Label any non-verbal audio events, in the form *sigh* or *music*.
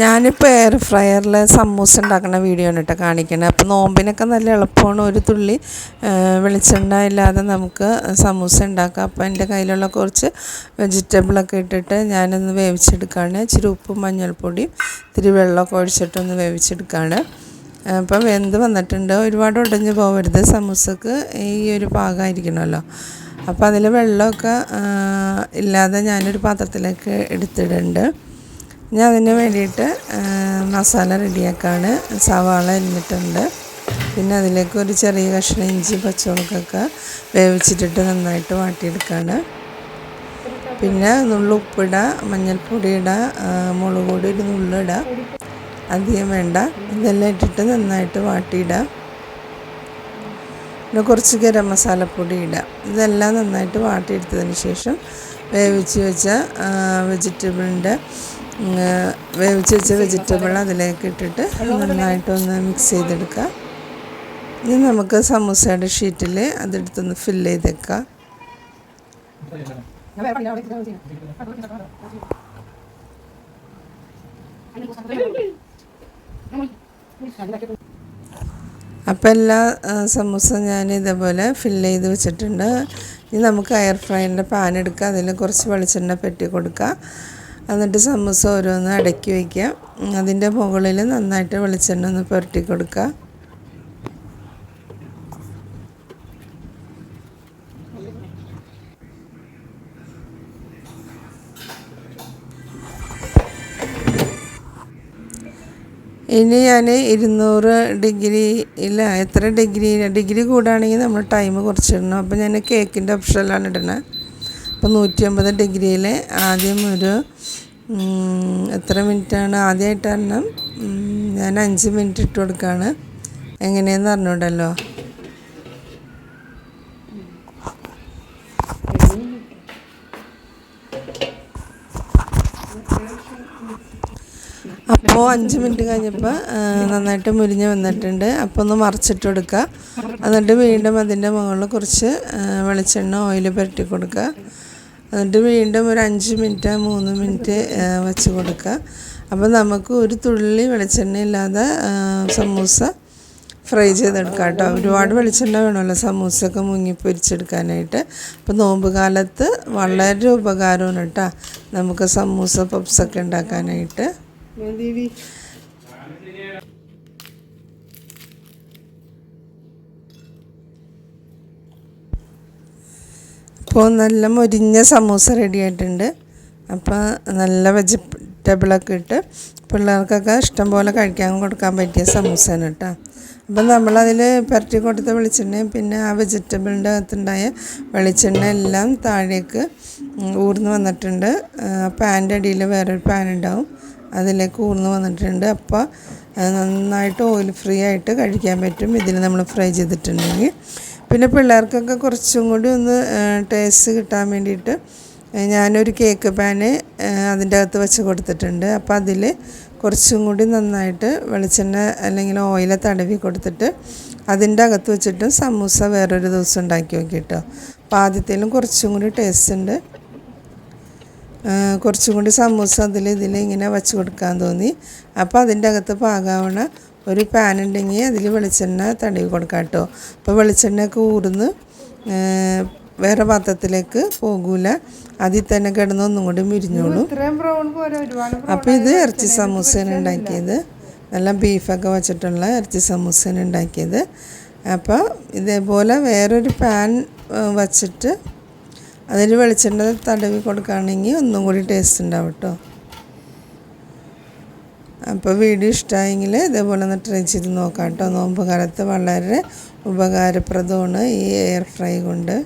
ഞാനിപ്പോൾ എയർ ഫ്രയറിൽ സമൂസ ഉണ്ടാക്കുന്ന വീഡിയോ ആണ് കേട്ടോ കാണിക്കണേ. അപ്പോൾ നോമ്പിനൊക്കെ നല്ല എളുപ്പമാണ്. ഒരു തുള്ളി വെളിച്ചെണ്ണ ഇല്ലാതെ നമുക്ക് സമൂസ ഉണ്ടാക്കാം. അപ്പോൾ എന്റെ കയ്യിലുള്ള കുറച്ച് വെജിറ്റബിളൊക്കെ ഇട്ടിട്ട് ഞാനൊന്ന് വേവിച്ചെടുക്കുകയാണ് ഇച്ചിരി ഉപ്പും മഞ്ഞൾപ്പൊടിയും ഇത്തിരി വെള്ളമൊക്കെ ഒഴിച്ചിട്ടൊന്ന് വേവിച്ചെടുക്കുകയാണ് അപ്പോൾ വെന്ത് വന്നിട്ടുണ്ട്. ഒരുപാട് ഉടഞ്ഞ് പോകരുത് സമൂസക്ക് ഈ ഒരു പാകമായിരിക്കണമല്ലോ. അപ്പോൾ അതിൽ വെള്ളമൊക്കെ ഇല്ലാതെ ഞാനൊരു പാത്രത്തിലേക്ക് എടുത്തിടുന്നുണ്ട്. ഞാൻ അതിന് വേണ്ടിയിട്ട് മസാല റെഡിയാക്കാണ്. സവാള അരിഞ്ഞിട്ടുണ്ട്. പിന്നെ അതിലേക്ക് ഒരു ചെറിയ കഷ്ണം ഇഞ്ചി പച്ചമുളകൊക്കെ വേവിച്ചിട്ടിട്ട് നന്നായിട്ട് വാട്ടിയെടുക്കുകയാണ് പിന്നെ നുള്ളു ഉപ്പിടുക മഞ്ഞൾപ്പൊടി ഇടുക മുളക് പൊടി ഒരു നുള്ളിടുക അധികം വേണ്ട. ഇതെല്ലാം ഇട്ടിട്ട് നന്നായിട്ട് വാട്ടിയിടുക പിന്നെ കുറച്ച് ഗരം മസാലപ്പൊടി ഇടാം. ഇതെല്ലാം നന്നായിട്ട് വാട്ടിയെടുത്തതിന് ശേഷം വേവിച്ച് വെച്ച വെജിറ്റബിളിന്റെ വേവിച്ച് വെച്ച വെജിറ്റബിൾ അതിലേക്ക് ഇട്ടിട്ട് നന്നായിട്ടൊന്ന് മിക്സ് ചെയ്തെടുക്കാം. ഇനി നമുക്ക് സമൂസയുടെ ഷീറ്റിൽ അതെടുത്തൊന്ന് ഫില്ല് ചെയ്തേക്കാം. *laughs* *laughs* *laughs* അപ്പോൾ എല്ലാ സമൂസ ഞാൻ ഇതേപോലെ ഫില്ല് ചെയ്ത് വെച്ചിട്ടുണ്ട്. ഇനി നമുക്ക് എയർ ഫ്രൈന്റെ പാൻ എടുക്കുക അതിൽ കുറച്ച് വെളിച്ചെണ്ണ പെറ്റി കൊടുക്കുക എന്നിട്ട് സമൂസ ഓരോന്ന് അടക്കി വയ്ക്കുക അതിന്റെ മുകളിൽ നന്നായിട്ട് വെളിച്ചെണ്ണ ഒന്ന് പുരട്ടി കൊടുക്കുക ഇനി ഞാൻ ഇരുന്നൂറ് ഡിഗ്രി ഇല്ല എത്ര ഡിഗ്രി ഡിഗ്രി കൂടുകയാണെങ്കിൽ നമ്മൾ ടൈം കുറച്ചിടണം. അപ്പോൾ ഞാൻ കേക്കിന്റെ ഓപ്ഷനിലാണ് ഇടുന്നത്. അപ്പോൾ നൂറ്റി അമ്പത് ഡിഗ്രിയിൽ ആദ്യം ഒരു എത്ര മിനിറ്റാണ് ആദ്യമായിട്ട് എണ്ണം ഞാൻ അഞ്ച് മിനിറ്റ് ഇട്ട് കൊടുക്കുകയാണ് എങ്ങനെയെന്ന് അറിഞ്ഞൂടല്ലോ അപ്പോൾ അഞ്ച് മിനിറ്റ് കഴിഞ്ഞപ്പോൾ നന്നായിട്ട് മുരിഞ്ഞ് വന്നിട്ടുണ്ട്. അപ്പോൾ ഒന്ന് മറിച്ചിട്ട് കൊടുക്കുക എന്നിട്ട് വീണ്ടും അതിന്റെ മുകളിൽ കുറച്ച് വെളിച്ചെണ്ണ ഓയിൽ പുരട്ടി കൊടുക്കുക എന്നിട്ട് വീണ്ടും ഒരു അഞ്ച് മിനിറ്റ് മൂന്ന് മിനിറ്റ് വെച്ച് കൊടുക്കുക അപ്പോൾ നമുക്ക് ഒരു തുള്ളി വെളിച്ചെണ്ണ ഇല്ലാതെ സമൂസ ഫ്രൈ ചെയ്തെടുക്കാം കേട്ടോ. ഒരുപാട് വെളിച്ചെണ്ണ വേണമല്ലോ സമൂസയൊക്കെ മുങ്ങി പൊരിച്ചെടുക്കാനായിട്ട്. അപ്പോൾ നോമ്പ് കാലത്ത് വളരെ ഉപകാരമാണ് കേട്ടോ നമുക്ക് സമൂസ പപ്സൊക്കെ ഉണ്ടാക്കാനായിട്ട്. അപ്പോൾ നല്ല മൊരിഞ്ഞ സമൂസ റെഡി ആയിട്ടുണ്ട്. അപ്പോൾ നല്ല വെജിറ്റബിളൊക്കെ ഇട്ട് പിള്ളേർക്കൊക്കെ ഇഷ്ടം പോലെ കഴിക്കാൻ കൊടുക്കാൻ പറ്റിയ സമൂസയാണ് കേട്ടോ അപ്പം നമ്മളതിൽ പെരട്ടി കൊടുത്ത വെളിച്ചെണ്ണയും പിന്നെ ആ വെജിറ്റബിളിന്റെ അകത്തുണ്ടായ വെളിച്ചെണ്ണ എല്ലാം താഴേക്ക് ഊർന്ന് വന്നിട്ടുണ്ട്. പാന്റെ അടിയിൽ വേറൊരു പാൻ ഉണ്ടാവും. അതിലേക്ക് ഊർന്ന് വന്നിട്ടുണ്ട്. അപ്പോൾ അത് നന്നായിട്ട് ഓയിൽ ഫ്രീ ആയിട്ട് കഴിക്കാൻ പറ്റും. ഇതിൽ നമ്മൾ ഫ്രൈ ചെയ്തിട്ടുണ്ടെങ്കിൽ. പിന്നെ പിള്ളേർക്കൊക്കെ കുറച്ചും കൂടി ഒന്ന് ടേസ്റ്റ് കിട്ടാൻ വേണ്ടിയിട്ട് ഞാനൊരു കേക്ക് പാന് അതിന്റെ അകത്ത് വെച്ച് കൊടുത്തിട്ടുണ്ട്. അപ്പോൾ അതിൽ കുറച്ചും കൂടി നന്നായിട്ട് വെളിച്ചെണ്ണ അല്ലെങ്കിൽ ഓയില തടവി കൊടുത്തിട്ട് അതിന്റെ അകത്ത് വെച്ചിട്ട് സമൂസ വേറൊരു ദിവസം ഉണ്ടാക്കി നോക്കി കേട്ടോ അപ്പോൾ ആദ്യത്തേലും കുറച്ചും കൂടി ടേസ്റ്റ് ഉണ്ട്. കുറച്ചും കൂടി സമൂസ അതിൽ ഇതിൽ ഇങ്ങനെ വച്ച് കൊടുക്കാൻ തോന്നി. അപ്പോൾ അതിന്റെ അകത്ത് പാകാവണ ഒരു പാൻ ഉണ്ടെങ്കിൽ അതിൽ വെളിച്ചെണ്ണ തടവി കൊടുക്കാം കേട്ടോ അപ്പോൾ വെളിച്ചെണ്ണയൊക്കെ ഊർന്ന് വേറെ പാത്രത്തിലേക്ക് പോകൂല. അതിൽ തന്നെ കിടന്ന് ഒന്നും കൂടി മുരിഞ്ഞോളൂ. അപ്പോൾ ഇത് ഇറച്ചി സമൂസയാണ് ഉണ്ടാക്കിയത്. നല്ല ബീഫൊക്കെ വെച്ചിട്ടുള്ള ഇറച്ചി സമൂസയാണ് ഉണ്ടാക്കിയത്. അപ്പോൾ ഇതേപോലെ വേറൊരു പാൻ വച്ചിട്ട് അതിൽ വെളിച്ചെണ്ണ തടവി കൊടുക്കുകയാണെങ്കിൽ ഒന്നും കൂടി ടേസ്റ്റ് ഉണ്ടാവും കേട്ടോ അപ്പോൾ വീഡിയോ ഇഷ്ടമായെങ്കിൽ ഇതേപോലെ ഒന്ന് ട്രൈ ചെയ്ത് നോക്കാം കേട്ടോ നോമ്പ് കാലത്ത് വളരെ ഉപകാരപ്രദമാണ് ഈ എയർ ഫ്രൈ കൊണ്ട്.